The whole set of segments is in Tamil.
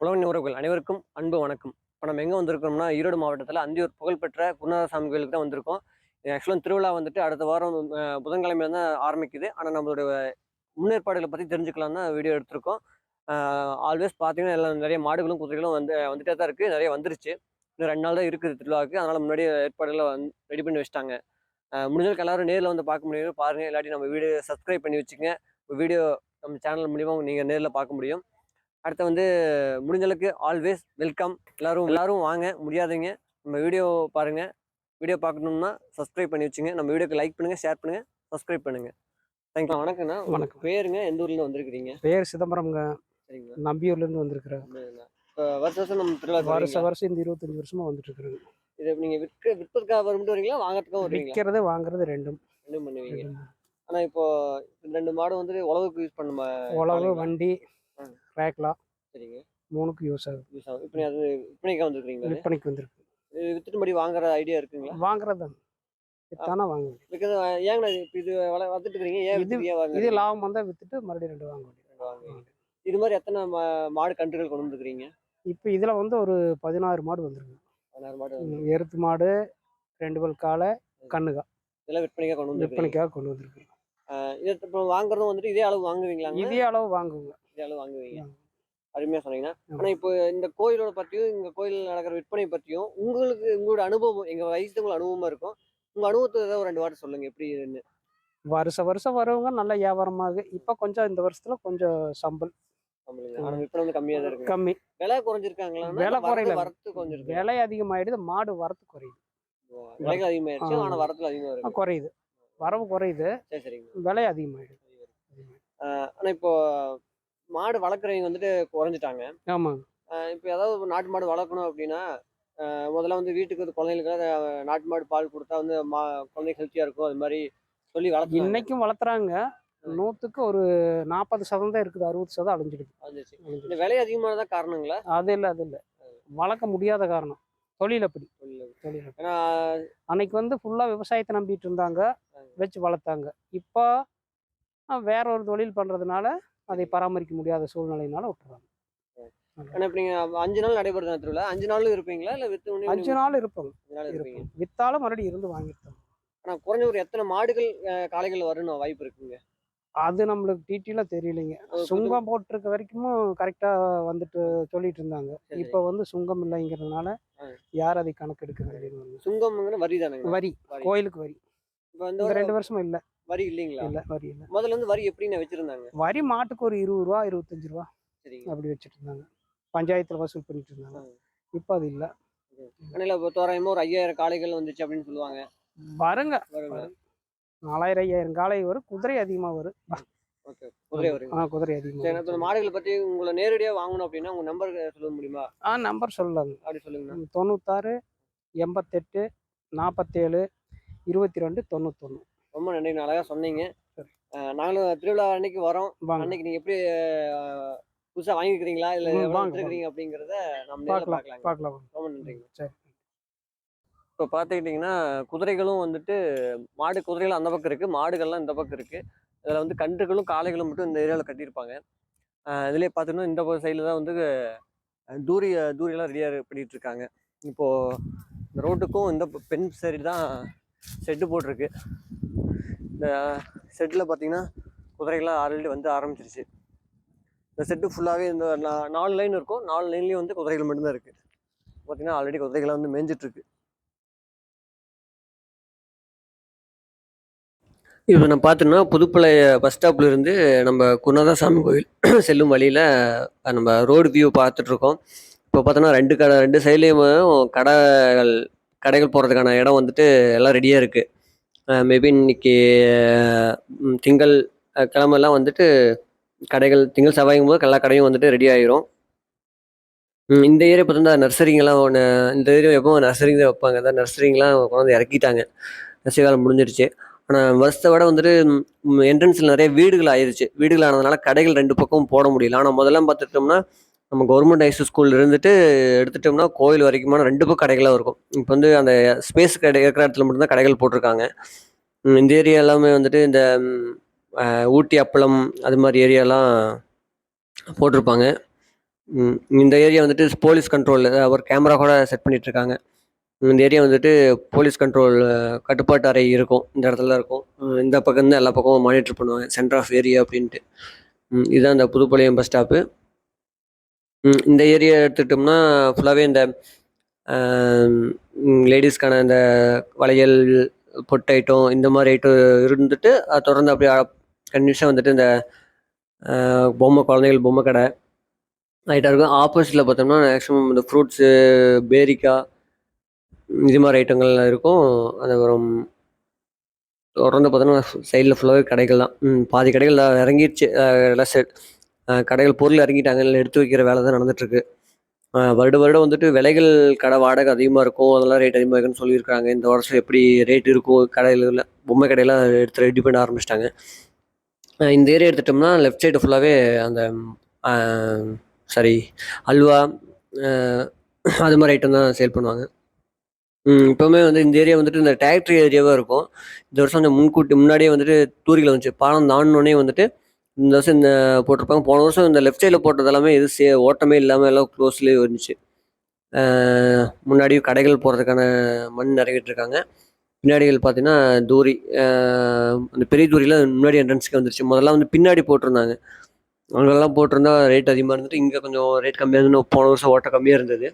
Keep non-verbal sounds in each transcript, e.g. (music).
உழவன் உறவுகள் அனைவருக்கும் அன்பு வணக்கம். இப்போ நம்ம எங்கே வந்திருக்கோம்னா ஈரோடு மாவட்டத்தில் அந்தியூர் புகழ்பெற்ற குருநாதசாமி கோயிலுக்கு தான் வந்திருக்கோம். ஆக்சுவலாக திருவிழா வந்துட்டு அடுத்த வாரம் புதன்கிழமையில தான் ஆரம்பிக்குது. ஆனால் நம்மளோட முன்னேற்பாடுகளை பற்றி தெரிஞ்சுக்கலாம் தான் வீடியோ எடுத்திருக்கோம். ஆல்வேஸ் பார்த்தீங்கன்னா எல்லாம் நிறைய மாடுகளும் குதிரைகளும் வந்து வந்துட்டே தான் இருக்குது நிறைய வந்துருச்சு. இன்னும் ரெண்டு நாள் தான் இருக்குது திருவிழாவுக்கு. அதனால் முன்னாடியே ஏற்பாடுகளை வந்து ரெடி பண்ணி வச்சிட்டாங்க. அஹ், எல்லாரும் நேரில் வந்து பார்க்க முடியும். பாருங்கள் இல்லாட்டி நம்ம வீடியோ சப்ஸ்கிரைப் பண்ணி வச்சுங்க வீடியோ நம்ம சேனல் மூலிமா நீங்கள் நேரில் பார்க்க முடியும். அடுத்து வந்து முடிஞ்ச அளவுக்கு ஆல்வேஸ் வெல்கம் எல்லாரும் எல்லாரும் வாங்க முடியாதீங்க நம்ம வீடியோ பாருங்க. வீடியோ பார்க்கணும்னா சப்ஸ்கிரைப் பண்ணி வச்சுங்க. நம்ம வீடியோக்கு லைக் பண்ணுங்க ஷேர் பண்ணுங்க சப்ஸ்கிரைப் பண்ணுங்க. தேங்க்யூ வணக்கம்ண்ணா. வணக்கம். பேருங்க எந்த ஊர்ல வந்திருக்கிறீங்க? பேர் சிதம்பரம்ங்க. சரிங்களா நம்பியூர்லேருந்து வந்திருக்கிறேன் வருஷம் வருஷம் நம்ம திருவிழா வருஷம் வருஷம் இந்த இருபத்தஞ்சு வருஷமா வந்துட்டு இருக்கிறேங்க இது நீங்க விற்க விற்பதுக்காக வரும்போது வரீங்களா? வாங்குறதுக்காக வருவீங்களா விற்கிறது வாங்குறது ரெண்டும். ரெண்டும் பண்ணுவீங்க. ரெண்டும். ஆனா இப்போ ரெண்டு மாடு வந்துட்டு உழவுக்கு யூஸ் பண்ண மா- உழவு? வண்டி. ரேக்லா சரிங்க. மூணுக்கு யூஸ் ஆகுது. யூஸ் ஆகும் இப்போ அது விற்பனைக்காக வந்துருக்கீங்களா விற்பனைக்கு வந்திருக்கு. இது வித்துட்டு மறுபடி வாங்குற ஐடியா இருக்குங்களா? வாங்குறது தான் வித்தானா வாங்க விற்கிறது ஏங்கண்ணா இது- இப்போ இது வளர்த்துட்டு இருக்கிறீங்க ஏன் இது- ஏன்? இது லாபம் வந்தால் வித்துட்டு மறுபடியும் ரெண்டு வாங்க வேண்டியது. வாங்குவீங்க. இது மாதிரி எத்தனை மாடு கன்றுகள் கொண்டு வந்துருக்கிறீங்க? இப்போ இதில் வந்து ஒரு பதினாறு மாடு வந்திருக்கு. பதினாறு மாடு எருத்து மாடு ரெண்டு பல் காளை கண்ணுகா. இதெல்லாம் விற்பனைக்காக கொண்டு வந்துருக்கீங்க விற்பனைக்காக கொண்டு வந்திருக்கு இது இப்போ வாங்குறதும் வந்துட்டு இதே அளவு வாங்குவீங்களா இதே அளவு இதே அளவு வாங்குவீங்க. அருமையா சொன்னீங்கன்னா. ஆனா இப்போ இந்த கோயிலோட பத்தியும் இந்த கோயில் நடக்கிற விற்பனை பத்தியும் உங்களுக்கு உங்களோட அனுபவம் எங்க வயசுல உங்களுக்கு அனுபவமா இருக்கும். உங்க அனுபவத்தை ஏதாவது ஒரு ரெண்டு வார்த்தை சொல்லுங்க எப்படி வருஷம் வருஷம் வரவங்க நல்ல வியாபாரமாகு இப்போ கொஞ்சம் இந்த வருஷத்துல கொஞ்சம் இருக்கு. கம்மி. விலை குறைஞ்சிருக்காங்களா? விலை குறையல. வரத்து குறைஞ்சிருக்கு. விலை அதிகமாயிடுது மாடு வரத்து குறையுது. விலைகள் அதிகமாயிருச்சு. ஆனா வரத்துல அதிகமா குறையுது. வரவு குறையுது. விலை அதிகமாயிடுது. ஆனா இப்போ மாடு வளர்க்குறவங்க வந்துட்டு குறைஞ்சிட்டாங்க. ஆமாங்க ஆஹ் இப்போ ஏதாவது நாட்டு மாடு வளர்க்கணும் அப்படின்னா முதல்ல வந்து வீட்டுக்கு வந்து குழந்தைங்களுக்கு அஹ் நாட்டு மாடு பால் கொடுத்தா வந்து மா குழந்தை ஹெல்த்தியாக இருக்கும் அது மாதிரி சொல்லி வளர்த்து இன்னைக்கும் வளர்த்துறாங்க. நூற்றுக்கு ஒரு நாற்பது சதம் தான் இருக்குது அறுபது சதம் அழிஞ்சிடுது. இந்த. விலை அதிகமானதான் காரணங்களா? அது இல்லை அது இல்லை. வளர்க்க முடியாத காரணம். தொழில் அப்படி. இல்ல. தொழில். ஏன்னா அன்னைக்கு வந்து ஃபுல்லாக விவசாயத்தை நம்பிட்டு இருந்தாங்க வச்சு வளர்த்தாங்க. இப்போ வேற ஒரு தொழில் பண்ணுறதுனால அதை பராமரிக்க முடியாத சூழ்நிலையினால விட்டுறாங்க. ஏன்னா இப்போ நீங்க அஞ்சு நாள் நடைபெறுது திருவிழா அஞ்சு நாள் இருப்பீங்களா? இல்ல வித்து அஞ்சு நாள் இருப்பாங்க. இருப்பீங்க வித்தாலும் மறுபடியும் இருந்து வாங்கிட்டோம். ஆனா குறைஞ்ச ஒரு எத்தனை மாடுகள் காளைகள் வரணும் வாய்ப்பு இருக்குங்க? அது நம்மளுக்கு டீட்டெயிலாக தெரியலைங்க. சுங்கம் போட்டிருக்க வரைக்கும் கரெக்டாக வந்துட்டு சொல்லிட்டு இருந்தாங்க. இப்போ வந்து சுங்கம் இல்லைங்கிறதுனால. யார் அதை கணக்கெடுக்கிறது இல்லைன்னு சுங்கம்ங்கிற வரி. தானுங்க வரி. கோயிலுக்கு வரி. இப்போ ஒரு ரெண்டு வருஷமா இல்லை. வரி இல்லைங்களா? இல்லை வரி இல்லை. முதல்ல வந்து வரி எப்படின்னு வச்சிருந்தாங்க? வரி மாட்டுக்கு ஒரு இருபது ரூபா இருபத்தஞ்சு ரூபா சரிங்க. அப்படி வச்சுட்டு இருந்தாங்க பஞ்சாயத்தில் வசூல் பண்ணிட்டு இருந்தாங்க. இப்போ அது இல்லை. ஆனால் இப்போ தோராயமா ஒரு ஐயாயிரம் காளைகள் வந்துச்சு அப்படின்னு சொல்லுவாங்க. வருங்க. வருங்க. நாலாயிரம் ஐயாயிரம் காலை வரும். குதிரை அதிகமாக வரும். ஓகே. குதிரை வருங்க. ஆ குதிரை இப்போ அதிகமாக மாடுகளை பத்தி உங்களை நேரடியா வாங்கணும் அப்படின்னா உங்க நம்பர் சொல்ல முடியுமா? ஆ நம்பர் சொல்லலாங்க. அப்படி சொல்லுங்கண்ணா. தொண்ணூத்தாறு எண்பத்தெட்டு நாற்பத்தேழு இருபத்தி ரெண்டு தொண்ணூத்தொன்று ரொம்ப நன்றி அழகா சொன்னீங்க. நாங்களும் திருவிழா அன்னைக்கு வரோம். அன்னைக்கு நீங்க எப்படி அஹ், புதுசா வாங்கிக்கிறீங்களா இல்ல ம், எவ்வளவு வாங்க, வச்சிருக்கீங்க அப்படிங்கறத நம்ம பார்க்கலாம் பார்க்கலாம். ரொம்ப நன்றிங்க. சரி. இப்போ பார்த்துக்கிட்டிங்கன்னா குதிரைகளும் வந்துட்டு மாடு குதிரைகள் அந்த பக்கம் இருக்குது மாடுகள்லாம் இந்த பக்கம் இருக்குது இதில் வந்து கன்றுகளும் காளைகளும் மட்டும் இந்த ஏரியாவில் கட்டியிருப்பாங்க. இதுலயே பார்த்தோன்னா இந்த சைடில் தான் வந்து தூரி தூரியெல்லாம் ரெடியாக பண்ணிட்டு இருக்காங்க. இப்போது இந்த ரோட்டுக்கும் இந்த பெண் சைடு தான் ஷெட்டு போட்டிருக்கு. இந்த ஷெட்டில் பார்த்தீங்கன்னா குதிரைகள்லாம் ஆல்ரெடி வந்து ஆரம்பிச்சிருச்சு. இந்த செட்டு ஃபுல்லாகவே இந்த நாலு லைன் இருக்கும். நாலு லைன்லேயும் வந்து குதிரைகள் மட்டும்தான் இருக்குது பார்த்தீங்கன்னா ஆல்ரெடி குதிரைகள்லாம் வந்து மேய்ஞ்சிட்ருக்கு. இப்போ நம்ம பார்த்தோம்னா புதுப்பழைய பஸ் ஸ்டாப்லேருந்து நம்ம குருநாதசாமி கோயில் செல்லும் வழியில் நம்ம ரோடு வியூ பார்த்துட்ருக்கோம். இப்போ பார்த்தோன்னா ரெண்டு கடை ரெண்டு சைட்லேயும் கடைகள் கடைகள் போகிறதுக்கான இடம் வந்துட்டு எல்லாம் ரெடியாக இருக்குது மேபி இன்னைக்கு திங்கள் கிழமெல்லாம் வந்துட்டு கடைகள் திங்கள் செவ்வாய்க்கும் போது எல்லா கடையும் வந்துட்டு ரெடி ஆயிரும். இந்த ஏரியா பார்த்தோம்னா நர்சரிங்கெல்லாம் ஒன்று இந்த ஏரியா எப்போ நர்சரிங் தான் வைப்பாங்க. அதான் நர்சரிங்கெலாம் கொண்டாந்து இறக்கிட்டாங்க. நர்சரி காலம் முடிஞ்சிருச்சு. ஆனால் வருஷத்தை விட வந்துட்டு என்ட்ரன்ஸில் நிறைய வீடுகள் ஆயிடுச்சு வீடுகள் ஆனதுனால கடைகள் ரெண்டு பக்கமும் போட முடியல. ஆனால் முதல்ல பார்த்துட்டோம்னா நம்ம கவர்மெண்ட் ஹைஸ் ஸ்கூல் இருந்துட்டு எடுத்துட்டோம்னா கோயில் வரைக்குமான ரெண்டு பக்கம் கடைகளாக இருக்கும் இப்போ வந்து அந்த ஸ்பேஸ் கடை இருக்கிற இடத்துல மட்டும்தான் கடைகள் போட்டிருக்காங்க இந்த ஏரியா எல்லாமே வந்துட்டு இந்த ஊட்டி அப்பளம் அது மாதிரி ஏரியாலாம் போட்டிருப்பாங்க இந்த ஏரியா வந்துட்டு போலீஸ் கண்ட்ரோல் ஒரு கேமரா கூட செட் பண்ணிட்டு இருக்காங்க. இந்த ஏரியா வந்துட்டு போலீஸ் கண்ட்ரோல் கட்டுப்பாட்டு அறை இருக்கும். இந்த இடத்துல இருக்கும். இந்த பக்கம் இருந்து எல்லா பக்கமும் மானிட்டர் பண்ணுவாங்க. சென்டர் ஆஃப் ஏரியா அப்படின்ட்டு. இதுதான் இந்த புதுப்பாளையம் பஸ் ஸ்டாப்பு. இந்த ஏரியா எடுத்துக்கிட்டோம்னா ஃபுல்லாகவே இந்த லேடிஸ்க்கான இந்த வளையல், பொட்டு ஐட்டம் இந்த மாதிரி ஐட்டம் இருந்துட்டு, அத தொடர்ந்து அப்படியே கண்டினியூஸாக வந்துட்டு இந்த பொம்மை குழந்தைகள் பொம்மை கடை ஐட்டம் இருக்கும். ஆப்போசிட்டில் பார்த்தோம்னா மேக்ஸிமம் இந்த ஃப்ரூட்ஸு, பேரிக்கா இது மாதிரி ஐட்டங்கள்லாம் இருக்கும். அது அப்புறம் தொடர்ந்து பார்த்தோம்னா சைடில் ஃபுல்லாகவே கடைகள் தான். பாதி கடைகள் இறங்கிடுச்சு எல்லாம் செட் கடைகள் பொருள் இறங்கிட்டாங்க. இல்லை எடுத்து வைக்கிற வேலை தான் நடந்துட்டுருக்கு. வருட வருடம் வருடம் வந்துட்டு விலைகள் கடை வாடகை அதிகமாக இருக்கும். அதெல்லாம் ரேட் அதிகமாக இருக்குன்னு சொல்லியிருக்காங்க. இந்த வருஷம் எப்படி ரேட் இருக்கும் கடையில் பொம்மை கடையெல்லாம் எடுத்து ரெடி பண்ண ஆரம்பிச்சிட்டாங்க இந்த ஏரியா எடுத்துட்டோம்னா லெஃப்ட் சைடு ஃபுல்லாகவே அந்த சாரி அல்வா அது மாதிரி ஐட்டம் தான் சேல் பண்ணுவாங்க. இப்போவுமே வந்து இந்த ஏரியா வந்துட்டு இந்த டிராக்டரி ஏரியாவாக இருக்கும். இந்த வருஷம் அந்த முன்கூட்டி முன்னாடியே வந்துட்டு தூரிகளை வந்துச்சு. பாலம் தாண்டினோடனே வந்துட்டு இந்த வருஷம் இந்த போட்டிருப்பாங்க. போன வருஷம் இந்த லெஃப்ட் சைடில் போட்டது எல்லாமே எதுவும் சே ஓட்டமே இல்லாமல் எல்லாம் க்ளோஸ்லேயே இருந்துச்சு. முன்னாடியும் கடைகள் போகிறதுக்கான மண் நிறவிட்டு இருக்காங்க. பின்னாடிகள் பார்த்தீங்கன்னா தூரி அந்த பெரிய தூரிலாம் முன்னாடி என்ட்ரன்ஸ்க்கு வந்துருச்சு. முதல்ல வந்து பின்னாடி போட்டிருந்தாங்க. அவங்களெல்லாம் போட்டிருந்தா ரேட் அதிகமாக இருந்துட்டு, இங்கே கொஞ்சம் ரேட் கம்மியாக இருந்து போன வருஷம் ஓட்டம் கம்மியாக இருந்தது.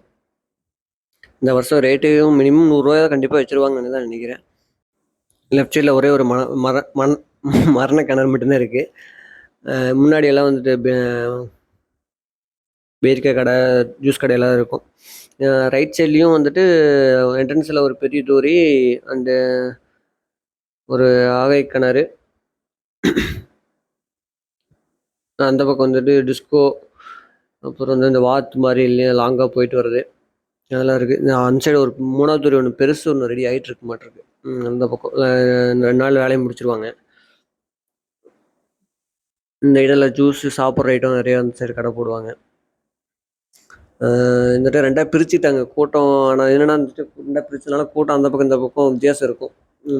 இந்த வருஷம் ரேட்டையும் மினிமம் நூறுரூவா கண்டிப்பாக வச்சுருவாங்கன்னு தான் நினைக்கிறேன். லெஃப்ட் சைடில் ஒரே ஒரு மர மர மண் மரண கிணறு மட்டும்தான் இருக்குது முன்னாடியெல்லாம் வந்துட்டு பே கடை, ஜூஸ் கடையெல்லாம் இருக்கும். ரைட் சைட்லேயும் வந்துட்டு என்ட்ரன்ஸில் ஒரு பெரிய தூரி அண்டு ஒரு ஆகை கிணறு. அந்த பக்கம் வந்துட்டு டிஸ்கோ, அப்புறம் வந்து இந்த வாத் மாதிரி இல்லையா லாங்காக போயிட்டு வர்றது. அதெல்லாம் இருக்கு. அந்த சைடு ஒரு மூணாவது தூரி ஒன்று பெருசு ஒன்று ரெடி ஆகிட்டு இருக்க மாட்டிருக்கு. அந்த பக்கம். ரெண்டு நாள் வேலையை முடிச்சிருவாங்க இந்த இடையில ஜூஸு சாப்பிட்ற ஐட்டம் நிறையா அந்த சைடு கடை போடுவாங்க. இந்த டைம் ரெண்டாக பிரிச்சுட்டாங்க. கூட்டம் ஆனால் என்னென்னா வந்துட்டு ரெண்டாக பிரிச்சதுனால கூட்டம் அந்த பக்கம், இந்த பக்கம் வித்தியாசம் இருக்கும்.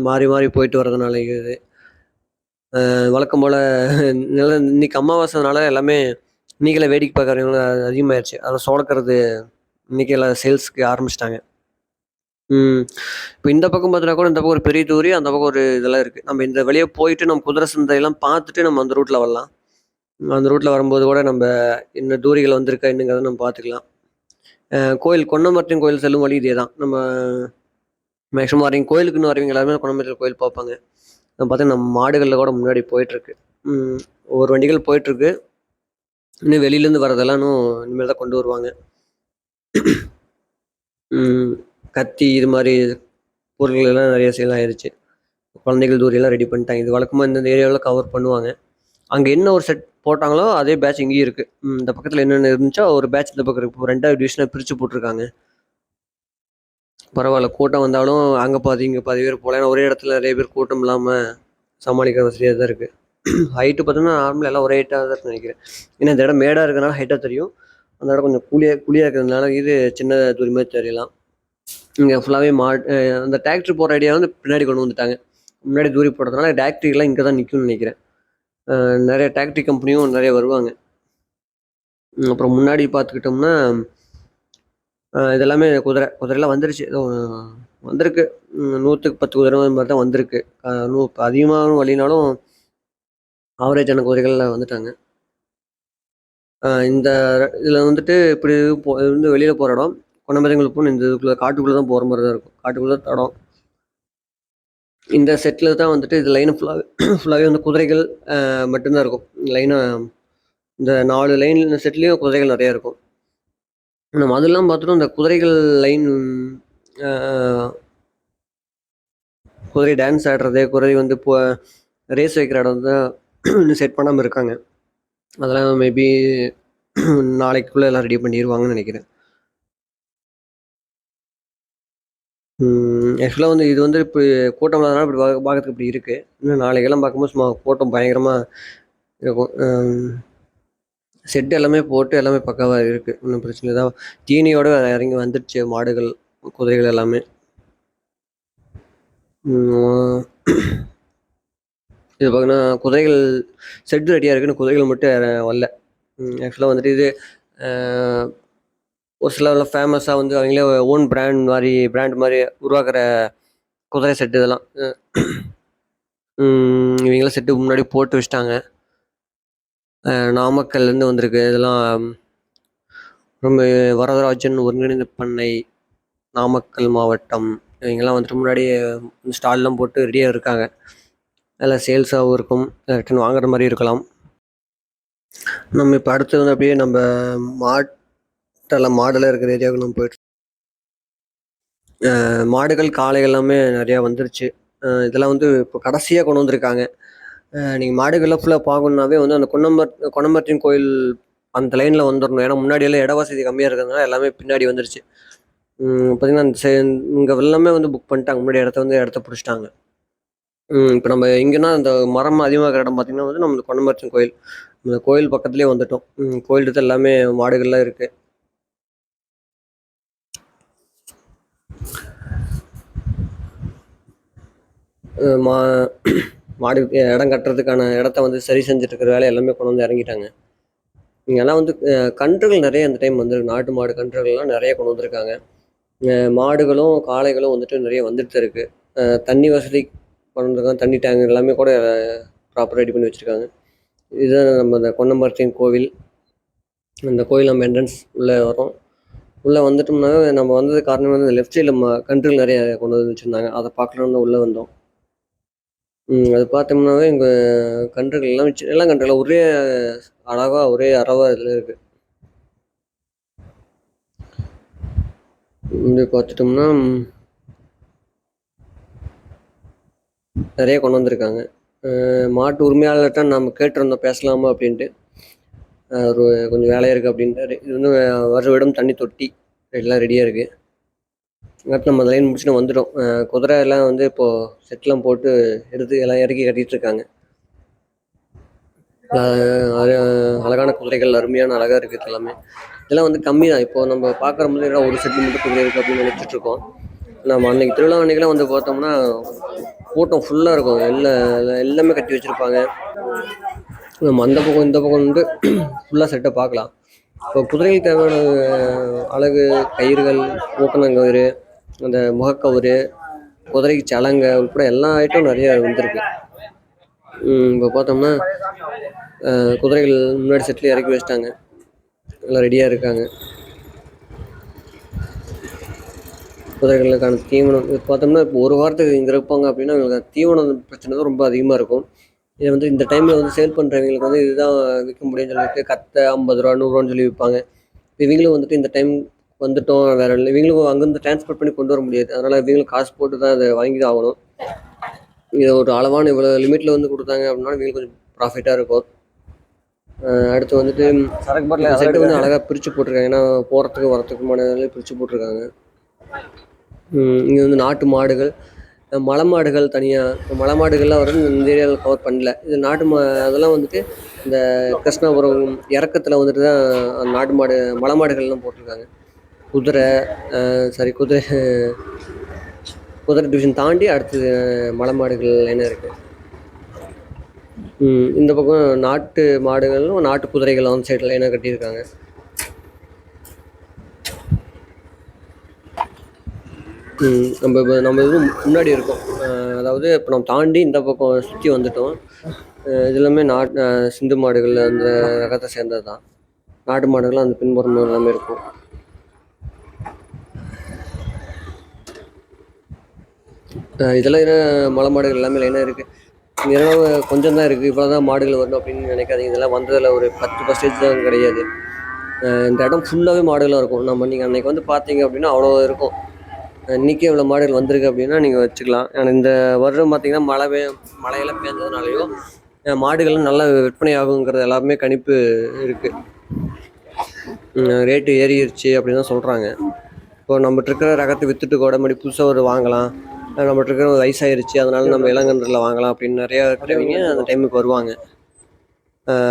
மாறி மாறி போயிட்டு வரதுனால இது. வழக்கம் போல் போல இன்னைக்கு அமாவாசைனால எல்லாமே இன்றைக்கெல்லாம் வேடிக்கை பார்க்குறவங்களும் அதிகமாகிடுச்சு அதெல்லாம் சோழக்கிறது இன்னைக்கு எல்லாம் சேல்ஸ்க்கு ஆரம்பிச்சிட்டாங்க ம். இப்ப இந்த பக்கம் பார்த்தீங்கன்னா கூட இந்த பக்கம் ஒரு பெரிய தூரி, அந்த பக்கம் ஒரு இதெல்லாம் இருக்கு. நம்ம இந்த வழியா போயிட்டு நம்ம குதிரை சந்தையெல்லாம் பார்த்துட்டு நம்ம அந்த ரூட்ல வரலாம். அந்த ரூட்ல வரும்போது கூட நம்ம இன்னும் தூரிகள் வந்திருக்கா என்னங்கிறத நம்ம பார்த்துக்கலாம். அ கோயில் கொன்னமரத்தின் கோயில் செல்லும் வழி இதே தான். நம்ம மேக்ஸிமம் வரீங்க கோயிலுக்குன்னு வரவங்க எல்லாருமே கொன்னமரத்தில் கோயில் பார்ப்பாங்க. பார்த்தீங்கன்னா நம்ம மாடுகள்ல கூட முன்னாடி போயிட்டுருக்கு. ம் ஒவ்வொரு வண்டிகள் போயிட்டுருக்கு. இன்னும் வெளியிலேருந்து வரதெல்லாம் இன்னும் இனிமேல் தான் கொண்டு வருவாங்க. ம் கத்தி இது மாதிரி பொருள்கள் எல்லாம் நிறைய சேல் ஆயிருச்சு. குழந்தைகள் தூரியெல்லாம் ரெடி பண்ணிட்டாங்க. இது வழக்கமாக இந்தந்த ஏரியாவில் கவர் பண்ணுவாங்க. அங்கே என்ன ஒரு செட் போட்டாங்களோ, அதே பேட்ச் இங்கேயும் இருக்குது இந்த பக்கத்தில் என்னென்ன இருந்துச்சோ, ஒரு பேட்ச் இந்த பக்கம் இருக்கு. 2வது டிவிஷனா பிரிச்சு போட்டுருக்காங்க. பரவாயில்ல கூட்டம் வந்தாலும் அங்கே பாதி, இங்கே பாதி பேர் போகலாம் ஏன்னா ஒரே இடத்துல நிறைய பேர் கூட்டம் இல்லாமல் சமாளிக்கிற வசதியாக தான் இருக்குது ஹைட்டு பார்த்தோம்னா நார்மலாக எல்லாம் ஒரே ஹைட்டாக தான் நினைக்கிறேன் ஏன்னா இந்த இடம் மேடாக இருக்கிறனால ஹைட்டாக தெரியும். அந்த இடம் கொஞ்சம் குழியா குழியா இருக்கிறதுனால இது சின்ன தூரி மாதிரி தெரியலாம். இங்கே ஃபுல்லாகவே மா அந்த டிராக்டர் போகிற ஐடியா வந்து பின்னாடி கொண்டு வந்துட்டாங்க. முன்னாடி தூரி போடுறதுனால டிராக்டரிலாம் இங்கே தான் நிற்கும்னு நினைக்கிறேன் நிறைய நெறைய டிராக்டரி கம்பெனியும் நிறைய வருவாங்க. அப்புறம் முன்னாடி பார்த்துக்கிட்டோம்னா, இதெல்லாமே குதிரை. குதிரைலாம் வந்துருச்சு. ஏதோ வந்திருக்கு. நூற்றுக்கு பத்து குதிரை மாதிரி தான் வந்திருக்கு. நூ அதிகமாவும் வழினாலும் ஆவரேஜான குதிரைகள்லாம் வந்துட்டாங்க. இந்த இதில் வந்துட்டு இப்படி போ வந்து வெளியில் போகிற இடம். கொன்னமரங்களுக்கு இந்த இதுக்குள்ளே காட்டுக்குள்ளே தான் போகிற மாதிரி தான் இருக்கும். காட்டுக்குள்ளே தடம். இந்த செட்டில் தான் வந்துட்டு இது லைன் ஃபுல்லாகவே ஃபுல்லாகவே வந்து குதிரைகள் மட்டும்தான் இருக்கும். லைனை இந்த நாலு லைன் செட்லேயும் குதிரைகள் நிறையா இருக்கும். நம்ம அதெல்லாம் பார்த்துட்டு இந்த குதிரைகள் லைன் குதிரை டான்ஸ் ஆடுறது, குதிரை வந்து இப்போ ரேஸ் வைக்கிற இடம் தான் இன்னும் செட் பண்ணாமல் இருக்காங்க. அதெல்லாம் மேபி நாளைக்குள்ளே எல்லாம் ரெடி பண்ணிடுவாங்கன்னு நினைக்கிறேன் ஆக்சுவலாக வந்து இது வந்து இப்போ கூட்டம் இல்லாதனால இப்படி பார்க்க பார்க்கறதுக்கு இப்படி இருக்குது இன்னும் நாளைக்கெல்லாம் பார்க்கும்போது சும்மா கூட்டம் பயங்கரமாக இருக்கும். செட் எல்லாமே போட்டு எல்லாமே பக்காவாக இருக்குது ஒன்றும் பிரச்சனை இல்ல. தீனியோட இறங்கி வந்துடுச்சு மாடுகள், குதிரைகள் எல்லாமே. இது பார்த்தீங்கன்னா, குதிரைகள் செட் ரெடியாக இருக்குன்னு குதிரைகள் மட்டும் வரல. ஆக்சுவலாக வந்துட்டு இது ஒரு சில ஃபேமஸாக வந்து அவங்களே ஓன் பிராண்ட் மாதிரி பிராண்ட் மாதிரி உருவாக்குற குதிரை செட்டு இதெல்லாம். இவங்களாம் செட்டு முன்னாடி போட்டு வச்சிட்டாங்க. நாமக்கல்லேருந்து வந்திருக்கு. இதெல்லாம் ரொம்ப வரதராஜன் ஒருங்கிணைந்த பண்ணை நாமக்கல் மாவட்டம். இவங்கெல்லாம் வந்துட்டு முன்னாடி ஸ்டால்லாம் போட்டு ரெடியாக இருக்காங்க. அதில் சேல்ஸாகவும் இருக்கும். ரிட்டன் வாங்குற மாதிரி இருக்கலாம். நம்ம இப்போ அடுத்து வந்து அப்படியே நம்ம மாட் எல்லாம் மாடெல்லாம் இருக்கிற ஏரியாவுக்கு நம்ம போயிட்டு மாடுகள் காளைகள் எல்லாமே நிறையா வந்துருச்சு. இதெல்லாம் வந்து இப்போ கடைசியாக கொண்டு வந்திருக்காங்க. நீங்கள் மாடுகள்லாம் ஃபுல்லாக பார்க்கணுன்னாவே வந்து அந்த கொன்னம்பர் கொன்னம்பரத்தின் கோயில் அந்த லைனில் வந்துடணும் ஏன்னா முன்னாடி எல்லாம் இட வசதி கம்மியாக இருக்கிறதுனால எல்லாமே பின்னாடி வந்துருச்சு. பார்த்தீங்கன்னா அந்த இங்கே எல்லாமே வந்து புக் பண்ணிட்டாங்க. முன்னாடி இடத்த வந்து இடத்த பிடிச்சிட்டாங்க. இப்போ நம்ம எங்கன்னா அந்த மரம் அதிகமாக இருக்கிற இடம் பார்த்தீங்கன்னா வந்து நம்ம இந்த கோயில் இந்த கோயில் பக்கத்துலேயே வந்துட்டோம். கோயில் எல்லாமே மாடுகள்லாம் இருக்குது மா (clears throat) மாடு இடம் கட்டுறதுக்கான இடத்த வந்து சரி செஞ்சுட்ருக்கிற வேலை எல்லாமே கொண்டு வந்து இறங்கிட்டாங்க. இங்கெல்லாம் வந்து கன்றுகள் நிறைய அந்த டைம் வந்துருக்கு நாட்டு மாடு கன்றுகள்லாம் நிறைய கொண்டு வந்திருக்காங்க. மாடுகளும் காளைகளும் வந்துட்டு நிறைய வந்துட்டு தான் இருக்கு தண்ணி வசதி கொண்டு வந்திருக்காங்க. தண்ணி டேங்க் எல்லாமே கூட ப்ராப்பராக ரெடி பண்ணி வச்சுருக்காங்க. இதுதான் நம்ம இந்த கொன்னம்பரத்தின் கோவில். இந்த கோயில் நம்ம என்ட்ரன்ஸ் உள்ளே வரோம் உள்ளே வந்துட்டோம்னா நம்ம வந்தது காரணம் வந்து லெஃப்ட் சைடில் கன்றுகள் நிறைய கொண்டு வந்து வச்சுருந்தாங்க. அதை பார்க்கலான்னு உள்ளே வந்தோம். அது பார்த்தோம்னாவே இங்கே கன்றுகள் எல்லாம் வச்சு எல்லாம் கன்றுகள் ஒரே அழகாக ஒரே அறவாக இதில் இருக்குது வந்து பார்த்துட்டோம்னா நிறைய கொண்டு வந்திருக்காங்க. மாட்டு உரிமையாளர்கிட்ட நம்ம கேட்டிருந்தோம் பேசலாமா அப்படின்ட்டு. அவர் ஒரு கொஞ்சம் வேலையாக இருக்குது அப்படின்ட்டு. இது வந்து வருஷ விடம் தண்ணி தொட்டி எல்லாம் ரெடியாக இருக்குது அடுத்து நம்ம லைன் முடிச்சுட்டு வந்துட்டோம். குதிரை எல்லாம் வந்து இப்போது செட்லாம் போட்டு எடுத்து எல்லாம் இறக்கி கட்டிட்டு இருக்காங்க. அழகான குதிரைகள் அருமையான அழகாக இருக்குது எல்லாமே. இதெல்லாம் வந்து கம்மி தான். இப்போ நம்ம பார்க்குற போது ஒரு செட்டு மட்டும் குதிரை இருக்குது அப்படின்னு நினச்சிட்ருக்கோம் நம்ம அன்னைக்கு திருவிழா அன்னைக்கெல்லாம் வந்து பார்த்தோம்னா கூட்டம் ஃபுல்லாக இருக்கும். எல்லா எல்லாமே கட்டி வச்சுருப்பாங்க. நம்ம அந்த பக்கம் இந்த பக்கம் வந்து ஃபுல்லாக செட்டை பார்க்கலாம். இப்போ குதிரைக்கு தேவையான அழகு கயிறுகள் ஊக்கணங்கயிறு அந்த முகக்கவுரு குதிரைக்கு சலங்கை உட்பட எல்லா ஐட்டம் நிறைய வந்திருக்கு. இப்போ பார்த்தோம்னா குதிரைகள் முன்னாடி செட்டில் இறக்கி வச்சிட்டாங்க. எல்லாம் ரெடியாக இருக்காங்க. குதிரைகளுக்கான தீவனம். இது பார்த்தோம்னா இப்போ ஒரு வாரத்துக்கு இங்கே இருப்பாங்க அப்படின்னா அவங்களுக்கு தீவனம் பிரச்சனை தான் ரொம்ப அதிகமாக இருக்கும். இதை வந்து இந்த டைமில் வந்து சேல் பண்ணுறவங்களுக்கு வந்து இதுதான் விற்க முடியும்னு சொல்லிட்டு கத்தை ஐம்பது ரூபா நூறுரூவான்னு சொல்லி விற்பாங்க. இவங்களும் வந்துட்டு இந்த டைம் வந்துட்டோம் வேற இல்லை. இவங்களும் அங்கேருந்து டிரான்ஸ்போர்ட் பண்ணி கொண்டு வர முடியாது. அதனால் இவங்களும் காசு போட்டு தான் அதை வாங்கி தான் ஆகணும். இது ஒரு அளவான இவ்வளோ லிமிட்டில் வந்து கொடுத்தாங்க அப்படின்னா இவங்களுக்கு கொஞ்சம் ப்ராஃபிட்டாக இருக்கும். அடுத்து வந்துட்டு சரக்கு செட்டு வந்து அழகாக பிரித்து போட்டிருக்காங்க. ஏன்னா போகிறதுக்கு வரத்துக்குமான பிரித்து போட்டிருக்காங்க. இங்கே வந்து நாட்டு மாடுகள் மலை மாடுகள் தனியாக மலை மாடுகள்லாம் வந்து இந்த ஏரியாவில் கவர் பண்ணல. இது நாட்டு மா அதெல்லாம் வந்துட்டு இந்த கிருஷ்ணாபுரம் இறக்கத்தில் வந்துட்டு தான் நாட்டு மாடு மலை மாடுகள்லாம் போட்டிருக்காங்க. குதிரை சாரி குதிரை குதிரை டிவிஷன் தாண்டி அடுத்தது மலை மாடுகள் என்ன இருக்குது இந்த பக்கம் நாட்டு மாடுகளும் நாட்டு குதிரைகள் அந்த சைடில் என்ன கட்டியிருக்காங்க? நம்ம இப்போ நம்ம இது முன்னாடி இருக்கோம். அஹ் அதாவது இப்போ நம்ம தாண்டி இந்த பக்கம் சுற்றி வந்துட்டோம். இது எல்லாமே நாட் அஹ் சிந்து மாடுகள் அந்த ரகத்தை சேர்ந்தது தான் நாட்டு மாடுகள் அந்த பின்புறம் எல்லாமே இருக்கும். இதெல்லாம் என்ன மலை மாடுகள் எல்லாமே லைனாக இருக்குது இதெல்லாம் கொஞ்சம் தான் இருக்குது இவ்வளோ தான் மாடுகள் வரணும் அப்படின்னு நினைக்காதீங்க. இதெல்லாம் வந்ததில் ஒரு பத்து பர்சன்டேஜ் தான் கிடையாது. இந்த இடம் ஃபுல்லாகவே மாடுகளாக இருக்கும். நம்ம நீங்கள் அன்றைக்கி வந்து பார்த்தீங்க அப்படின்னா அவ்வளோ இருக்கும். இன்றைக்கே இவ்வளோ மாடுகள் வந்திருக்கு அப்படின்னா நீங்கள் வச்சுக்கலாம். ஆனால் இந்த வருடம் பார்த்தீங்கன்னா மழை பெய் மழையெல்லாம் பேஞ்சதுனாலையும் மாடுகளும் நல்லா விற்பனை ஆகுங்கிறது எல்லாருமே கணிப்பு இருக்குது ரேட்டு ஏறிடுச்சு அப்படின்னு தான் சொல்கிறாங்க இப்போ நம்மகிட்ட இருக்கிற ரகத்தை விற்றுட்டு கூட மறுபடி புதுசாக ஒரு வாங்கலாம். நம்மகிட்ட இருக்கிற ஒரு வயசாயிருச்சு அதனால நம்ம இளங்கன்றில் வாங்கலாம் அப்படின்னு நிறையா இருக்கிறவங்க அந்த டைமுக்கு வருவாங்க.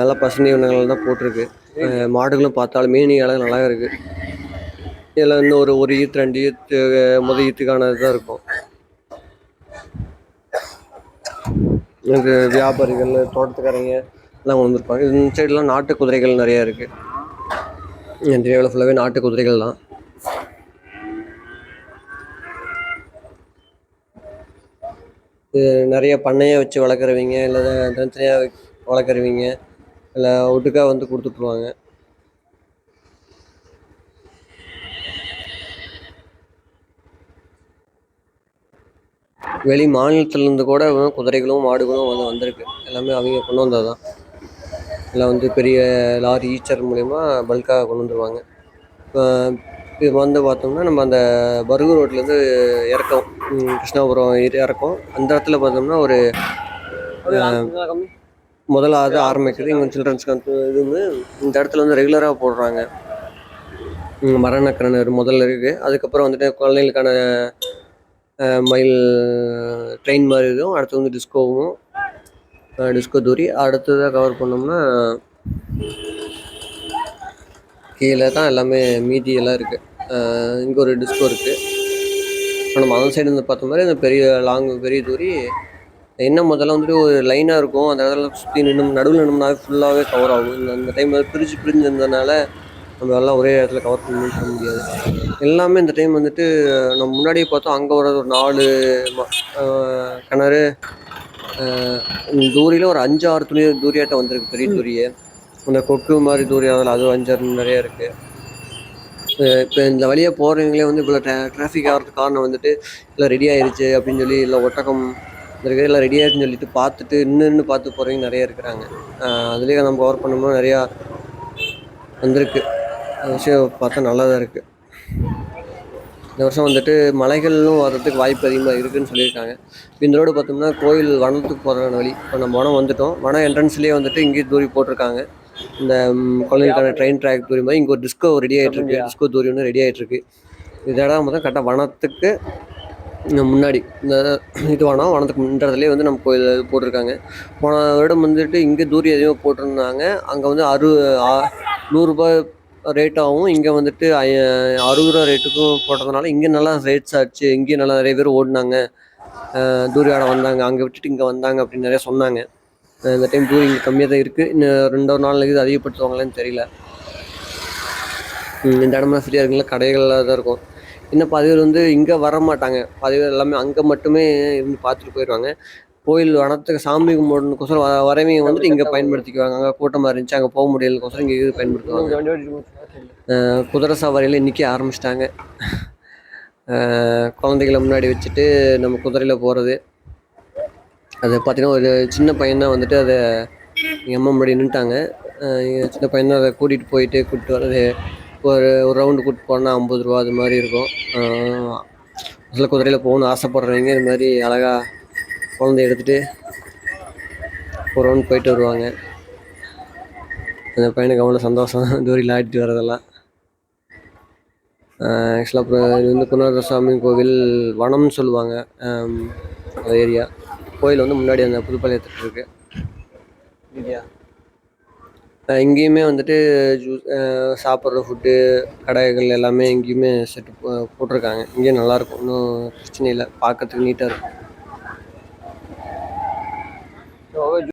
எல்லாம் பசுமை உணவுகள் தான் போட்டிருக்கு. மாடுகளும் பார்த்தாலும் மீனி நல்லா இருக்குது இதில் இன்னும் ஒரு ஒரு ஈத்து ரெண்டு ஈத்து முத ஈத்துக்கான இதுதான் இருக்கும். இது வியாபாரிகள் தோட்டத்துக்காரங்க எல்லாம் வந்திருப்பாங்க. இந்த சைடுலாம் நாட்டு குதிரைகள் நிறையா இருக்குது இந்தியாவில் ஃபுல்லாகவே நாட்டு குதிரைகள் தான். நிறைய பண்ணையை வச்சு வளர்க்குறவங்க இல்லை தனித்தனியாக வளர்க்குறவங்க இல்லை ஒட்டுக்காக வந்து கொடுத்துட்ருவாங்க. வெளி மாநிலத்திலேருந்து கூட குதிரைகளும் மாடுகளும் வந்து வந்திருக்கு. எல்லாமே அவங்க கொண்டு வந்தது தான் எல்லாம் வந்து பெரிய லாரி ஈச்சர் மூலயமா பல்காக கொண்டு வந்துருவாங்க. இப்போ இது வந்து பார்த்தோம்னா நம்ம அந்த பருகூர் ரோட்லேருந்து இறக்கம் கிருஷ்ணாபுரம் இற- இறக்கம். அந்த இடத்துல பார்த்தோம்னா ஒரு முதலாவது ஆரம்பிக்குது. இங்கே சில்ட்ரன்ஸ்க்கு வந்து இதுன்னு இந்த இடத்துல வந்து ரெகுலராக போடுறாங்க. ம், மரணக்கிணறு முதல்ல இருக்குது. அதுக்கப்புறம் வந்துட்டு குழந்தைங்களுக்கான அஹ், மயில் ட்ரெயின் மாதிரி இதுவும் அடுத்து வந்து டிஸ்கோவும் டிஸ்கோ தூரி அடுத்ததாக கவர் பண்ணோம்னா கீழே தான் எல்லாமே மீதி எல்லாம் இருக்குது இங்கே ஒரு டிஸ்கோ இருக்குது இப்போ நம்ம அந்த சைடு வந்து பார்த்த மாதிரி அந்த பெரிய லாங் பெரிய தூரி என்ன முதல்ல வந்துட்டு ஒரு லைனாக இருக்கும். அந்த இடத்துல சுற்றி நின்று நடுவில் நின்னோம்னாவே ஃபுல்லாகவே கவர் ஆகும். இந்த அந்த டைம் பிரித்து பிரிஞ்சு இருந்ததுனால நம்ம எல்லாம் ஒரே இடத்துல கவர் பண்ணி முடியாது. எல்லாமே இந்த டைம் வந்துட்டு நம்ம முன்னாடியே பார்த்தோம் அங்கே ஒரு ஒரு நாலு கிணறு தூரியில் ஒரு அஞ்சு ஆறு துணி தூரியாட்டம் வந்திருக்கு பெரிய தூரியே. அந்த கொக்கு மாதிரி தூரி அதில் அது அஞ்சாறு நிறைய இருக்குது இப்போ இந்த வழியாக போகிறவங்களே வந்து இப்போ ட்ரா டிராஃபிக் ஆகிறதுக்கு காரணம் வந்துட்டு இல்லை ரெடி ஆயிடுச்சு அப்படின்னு சொல்லி இல்லை ஒட்டகம் இருக்கு இல்லை ரெடி ஆயிருச்சுன்னு சொல்லிட்டு பார்த்துட்டு இன்னும் பார்த்து போகிறவங்க நிறைய இருக்கிறாங்க. அதுலேயே நம்ம கவர் பண்ணோம்னா நிறையா வந்திருக்கு. விஷயம் பார்த்தா நல்லா தான் இருக்குது இந்த வருஷம் வந்துட்டு மலைகளும் வர்றதுக்கு வாய்ப்பு அதிகமாக இருக்குதுன்னு சொல்லியிருக்காங்க. இந்த ரோடு பார்த்தோம்னா கோயில் வனத்துக்கு போகிற வழி. இப்போ நம்ம வனம் வந்துட்டோம். வனம் என்ட்ரன்ஸ்லேயே வந்துட்டு இங்கேயே தூரி போட்டிருக்காங்க. இந்த குழந்தைகளுக்கான ட்ரெயின் ட்ராக் தூரி மாதிரி இங்கே ஒரு டிஸ்கோ ரெடி ஆகிட்டு இருக்கு. டிஸ்கோ தூரி ஒன்று ரெடி ஆகிட்டு இருக்கு. இந்த இடம் மொத்தம் கரெக்டாக வனத்துக்கு முன்னாடி. இந்த இது வனம் வனத்துக்கு முன்றதுலேயே வந்து நம்ம கோயில் போட்டிருக்காங்க. போன வருடம் வந்துட்டு இங்கே தூரி எதையும் போட்டிருந்தாங்க. அங்கே வந்து அறு நூறுரூபா ரேட்டாகவும் இங்கே வந்துட்டு அறுபது ரூபா ரேட்டுக்கும் போட்டதுனால இங்கே நல்லா ரேட்ஸ் ஆச்சு. இங்கேயும் நல்லா நிறைய பேர் ஓடினாங்க. தூரி ஆட வந்தாங்க. அங்கே விட்டுட்டு இங்கே வந்தாங்க அப்படின்னு நிறைய சொன்னாங்க. இந்த டைம் இங்கே கம்மியாக தான் இருக்குது இன்னும் ரெண்டோ நாள் இது அதிகப்படுத்துவாங்களான்னு தெரியல. இந்த இடம்லாம் ஃப்ரீயாக இருக்குங்களா கடைகளில் தான் இருக்கும். இன்னும் பாதி பேர் வந்து இங்கே வர மாட்டாங்க. பாதி பேர் எல்லாமே அங்கே மட்டுமே இருந்து பார்த்துட்டு போயிடுவாங்க கோயில் வனத்துக்கு சாமி கும்பிடணுக்கோசரம் வ வரவங்க வந்துட்டு இங்கே பயன்படுத்திக்குவாங்க. அங்கே கூட்டமாக இருந்துச்சு அங்கே போக முடியலக்கோசரம் இங்கே இது பயன்படுத்துவாங்க. குதிரை சவாரியில் இன்றைக்கி ஆரம்பிச்சிட்டாங்க. குழந்தைகளை முன்னாடி வச்சுட்டு நம்ம குதிரையில் போகிறது அது பார்த்தீங்கன்னா ஒரு சின்ன பையன் தான் வந்துட்டு அதை எங்கள் அம்மா முன்னாடி நின்றுட்டாங்க சின்ன பையன் தான் அதை கூட்டிகிட்டு போயிட்டு கூப்பிட்டு வர்றது ஒரு ஒரு ரவுண்டு கூப்பிட்டு போனால் ஐம்பது ரூபா அது மாதிரி இருக்கும். அதில் குதிரையில் போகணும்னு ஆசைப்படுறவங்க இது மாதிரி அழகாக குழந்தைய எடுத்துகிட்டு ஒரு ரவுண்ட் போயிட்டு வருவாங்க. அந்த பையனுக்கு அவ்வளோ சந்தோஷம். தூரியில் ஆடிட்டு வரதெல்லாம் ஆக்சுவலாக அப்புறம் இது வந்து குணாரசாமி கோவில் வனம்னு சொல்லுவாங்க. அந்த ஏரியா கோயில் வந்து முன்னாடி அந்த புதுப்பாளையத்தில் இருக்குது இல்லையா எங்கேயுமே வந்துட்டு ஜூஸ் சாப்பிட்ற ஃபுட்டு கடைகள் எல்லாமே எங்கேயுமே செட்டு போட்டிருக்காங்க. இங்கேயும் நல்லாயிருக்கும். ஒன்றும் பிரச்சனை இல்லை. பார்க்கறதுக்கு நீட்டாக இருக்கும்.